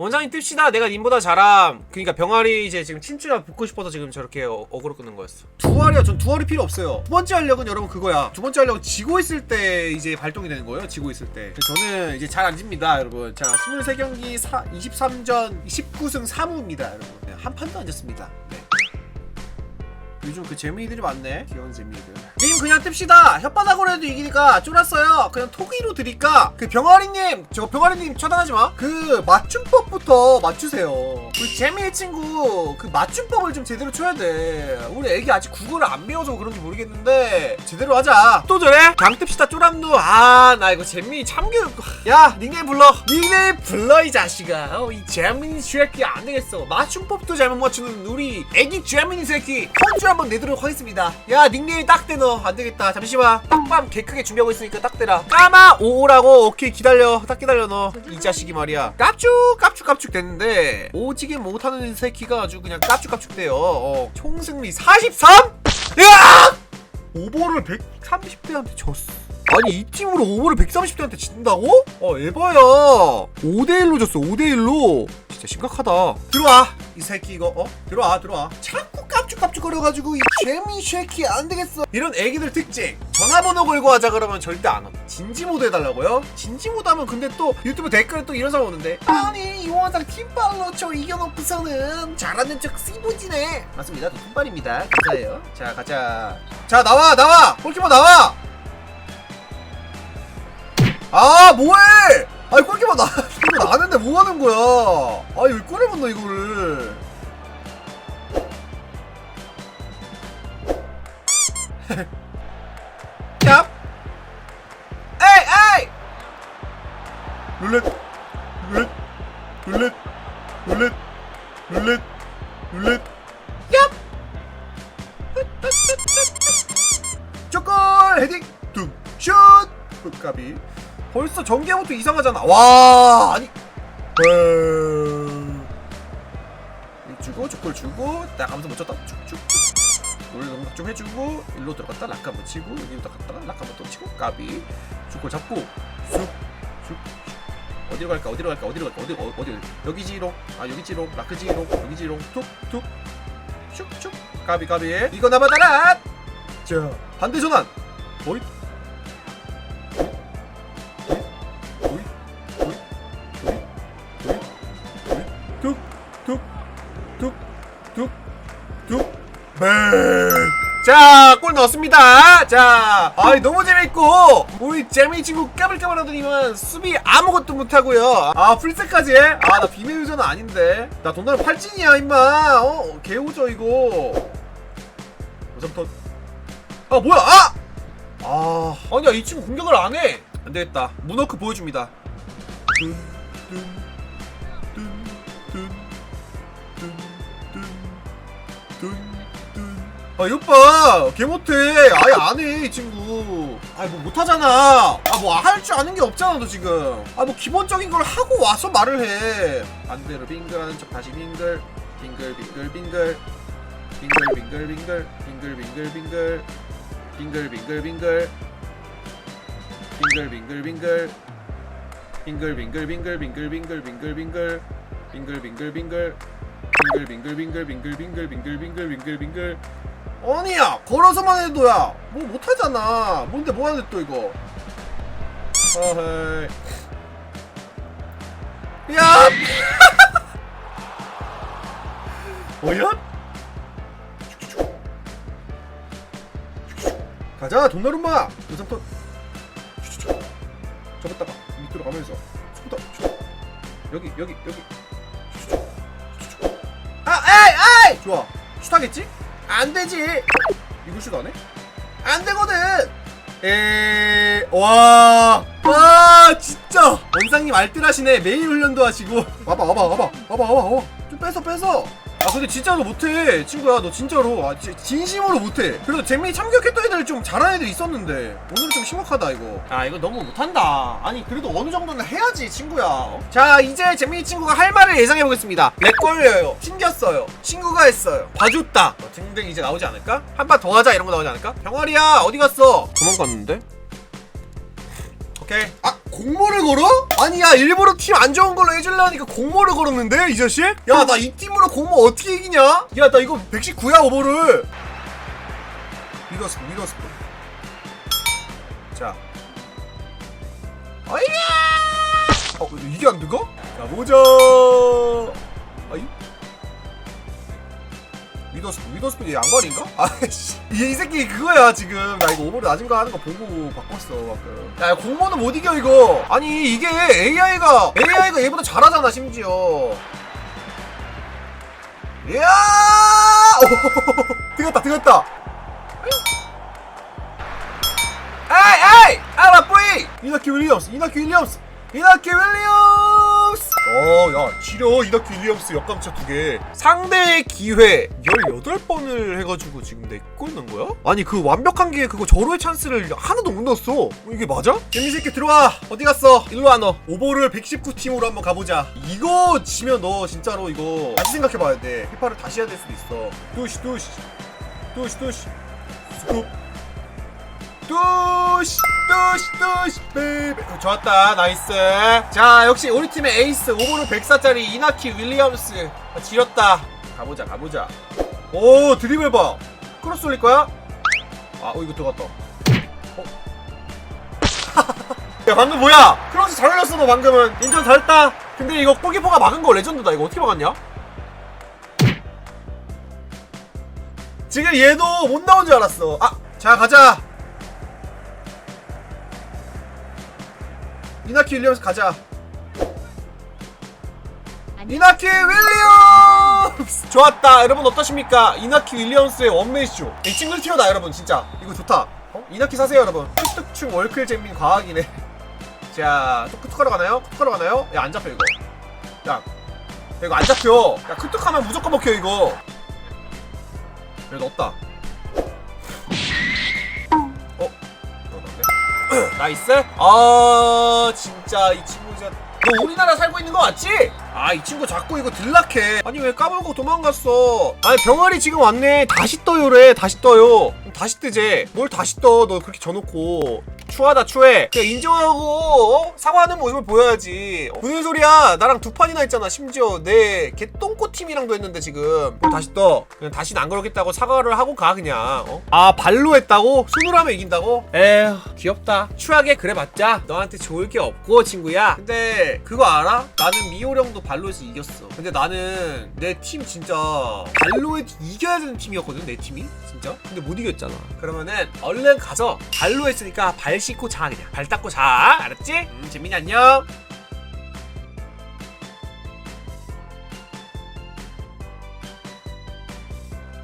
원장님 뜹시다. 내가 님보다 잘함. 그니까 병아리 이제 지금 친추가 붙고 싶어서 지금 저렇게 어, 어그로 끄는 거였어. 두알이야. 전 두알이 필요 없어요. 두 번째 활력은 여러분 그거야. 두 번째 활력은 지고 있을 때 이제 발동이 되는 거예요 지고 있을 때. 저는 이제 잘 안 집니다 여러분. 자 23경기 23전 19승 3무입니다 여러분. 네, 한 판도 안 졌습니다. 네. 요즘 그 재미들이 많네 귀여운 재미들. 님 그냥 뜹시다! 혓바닥으로 해도 이기니까 쫄았어요. 그냥 토기로 드릴까? 그 병아리님 저 병아리님 차단하지 마 그 맞춤법부터 맞추세요. 우리 재미의 친구 그 맞춤법을 좀 제대로 쳐야 돼. 우리 애기 아직 국어를 안 배워서 그런지 모르겠는데 제대로 하자. 또 저래? 강 뜹시다 쪼람누 아 나 이거 재민이 참교육 야 닉네임 불러. 니네 불러 이 자식아. 어, 이 재민이 새끼 안 되겠어. 맞춤법도 잘못 맞추는 우리 애기 재민이 새끼. 폰주 한번 내도록 하겠습니다. 야 닉네임 딱대 너. 안되겠다. 잠시만. 딱밤 개 크게 준비하고 있으니까 딱대라. 까마 오라고. 오케이 기다려. 딱 기다려 너. 이 자식이 말이야. 깝죽 깝죽 깝죽 됐는데 오지게 못하는 새끼가 아주 그냥 깝죽 깝죽 돼요. 어. 총승리 43? 으악! 오버를 130대한테 졌어. 아니 이 팀으로 오버를 130대한테 진다고? 어 에바야. 5대1로 졌어 5대1로. 진짜 심각하다. 들어와. 이 새끼 이거 어? 들어와 들어와. 자꾸 깝죽깝죽거려가지고 이 재미 쉐키 안 되겠어. 이런 애기들 특징. 전화번호 걸고 하자 그러면 절대 안 함. 진지 모드 해달라고요? 진지 모드 하면 근데 또 유튜브 댓글에 또 이런 사람 오는데. 아니 이원상 팀빨로 저 이겨놓고서는 잘하는 척 씨부지네. 맞습니다. 저 팀빨입니다. 감사해요. 자 가자 자 나와 나와! 골키퍼 나와! 아 뭐해! 아니 골키퍼 나 이거 나는데 뭐하는 거야? 아니 왜 넣어 이거를 얍. 에이 에이. 룰렛 룰렛 룰렛 룰렛 룰렛 룰렛. 얍. 쪼골 헤딩. 둠 슛. 끝까비 벌써 전개부터 이상하잖아. 와 아니. 어... 주고 쪼골 주고. 딱 하면서 못 쳤다. 쭉쭉 돌 농락 좀 해주고 일로 들어갔다 락카 붙이고 여기부터 갔다가 락카 또 치고 까비. 주골 잡고 쑥쑥 어디로 갈까 어디로 갈까 어디로 갈까 어디 어, 어디 여기 지롱 아 여기 지롱 라크 지롱 여기 지롱. 툭툭. 슉슉. 까비 까비. 이거 나 받아라 자 반대 전환 오이 툭툭툭툭툭 자, 골 넣었습니다. 자, 아이 너무 재밌고 우리 재미 친구 까불까불 하더니만 수비 아무것도 못하고요. 아, 풀세까지 해? 아, 나 비밀 유저는 아닌데. 나 돈나는 팔찐이야, 임마. 어, 개우저 이거. 오삼턴. 아, 뭐야? 아! 아, 아니야, 이 친구 공격을 안 해. 안 되겠다. 문워크 보여줍니다. 뚠, 뚠, 뚠, 뚠, 뚠, 뚠, 뚠. 아 이것 봐! 개 못해! 아예 안 해, 이 친구. 아, 뭐 못하잖아! 아, 뭐 할 줄 아는 게 없잖아, 너 지금. 아, 뭐 기본적인 걸 하고 와서 말을 해. 반대로 빙글 하는 척 다시. 빙글, 빙글, 빙글. 빙글, 빙글, 빙글. 빙글, 빙글, 빙글. 빙글, 빙글, 빙글. 빙글, 빙글, 빙글. 빙글, 빙글, 빙글, 빙글, 빙글, 빙글, 빙글. 빙글, 빙글, 빙글. 빙글, 빙글, 빙글, 빙글, 빙글, 빙글, 빙글, 빙글, 빙글. 아니야 걸어서만 해도 야 뭐 못하잖아. 뭔데 뭐하는데 또 이거? 어헤이. 야! 뭐야! 가자 돈나룸마! 여삼턴 접었다가 밑으로 가면서. 손부터. 여기 여기 여기. 아 에이 에이! 좋아. 슛하겠지? 안 되지. 이거 슛 안 해? 안 되거든. 에, 와, 와, 진짜 원상님 알뜰하시네. 매일 훈련도 하시고. 와봐, 와봐, 와봐, 와봐, 와봐, 와봐. 좀 뺏어, 뺏어. 아 근데 진짜로 못해. 친구야 너 진짜로. 아 지, 진심으로 못해. 그래도 재민이 참격했던 애들 좀 잘하는 애들 있었는데 오늘은 좀 심각하다 이거. 아 이거 너무 못한다. 아니 그래도 어느 정도는 해야지 친구야. 어? 자 이제 재민이 친구가 할 말을 예상해 보겠습니다. 렉 걸려요. 튕겼어요. 친구가 했어요. 봐줬다. 어, 등등 이제 나오지 않을까? 한 판 더 하자 이런 거 나오지 않을까? 병아리야 어디 갔어? 도망갔는데? 오케이. 아 공모를 걸어? 아니 야 일부러 팀 안 좋은 걸로 해주려니까 공모를 걸었는데 이 자식? 야 나 이 팀으로 공모 어떻게 이기냐? 야 나 이거 119야 오버를 믿었어 믿었어 자 아이야 어 이게 안 들어가? 가보자 아이 위더스 위더스피드 양말인가? 아이씨. 이, 이 새끼 그거야 지금. 나 이거 오버를 낮은 거 하는 거 보고 바꿨어 방금. 야 공모는 못 이겨 이거. 아니 이게 AI가 AI가 얘보다 잘하잖아 심지어. 이야! 들었다 들었다. 에이 에이! 아라 뿌이! 이나키 윌리엄스 이나키 윌리엄스 이나키 윌리엄스 어야 지려. 이나키 윌리엄스 역감차 두 개. 상대의 기회 18번을 해가지고 지금 내골 넣은 거야? 아니 그 완벽한 게 그거 절호의 찬스를 하나도 못 넣었어. 어, 이게 맞아? 재미 새끼 들어와. 어디 갔어? 일로 와 너. 오버를 119팀으로 한번 가보자. 이거 지면 너 진짜로 이거 다시 생각해봐야 돼. 피파를 다시 해야 될 수도 있어. 두시 두시. 두시 두시. 스쿱 뚜시 뚜시 뚜시 베이베 어, 좋았다. 나이스. 자 역시 우리 팀의 에이스 오버를 104짜리 이나키 윌리엄스. 아, 지렸다. 가보자 가보자. 오 드리블 봐. 크로스 올릴 거야? 아 어, 이거 들어갔다. 어? 야 방금 뭐야? 크로스 잘 올렸어 너 방금은. 인정 잘했다. 근데 이거 골키퍼가 막은 거 레전드다. 이거 어떻게 막았냐? 지금 얘도 못 나온 줄 알았어. 아 자 가자 이나키 윌리엄스 가자. 이나키 윌리엄스! 좋았다. 여러분 어떠십니까? 이나키 윌리엄스의 원맨쇼. 이 친구를 튀어나 여러분 진짜. 이거 좋다. 어? 이나키 사세요 여러분. 뚝뚝충 월클 잼민 과학이네. 자, 또 크툭하러 가나요? 크툭하러 가나요? 야, 안 잡혀 이거. 야, 야, 이거 안 잡혀. 야, 크툭하면 무조건 먹혀 이거. 야, 넣었다. 넣었는데? 나이스. 아 진짜 이 친구 진짜 너 우리나라 살고 있는 거 맞지? 아 이 친구 자꾸 이거 들락해 아니 왜 까불고 도망갔어 아니 병아리 지금 왔네 다시 떠요래 다시 떠요 다시 뜨재. 뭘 다시 떠? 너 그렇게 져놓고. 추하다 추해. 그냥 인정하고 어? 사과하는 모습을 보여야지. 어, 무슨 소리야? 나랑 두 판이나 했잖아 심지어. 내 개똥꼬 팀이랑도 했는데 지금. 뭘 다시 떠? 그냥 다시는 안 그러겠다고 사과를 하고 가 그냥. 어? 아 발로 했다고? 손으로 하면 이긴다고? 에휴 귀엽다. 추하게 그래봤자 너한테 좋을 게 없고 친구야. 근데 그거 알아? 나는 미호령도 발로에서 이겼어. 근데 나는 내 팀 진짜 발로에 이겨야 되는 팀이었거든 내 팀이? 진짜? 근데 못 이겼 잖아. 그러면은 얼른 가서 발로 했으니까 발 씻고 자 그냥. 발 닦고 자. 알았지? 음 재민이 안녕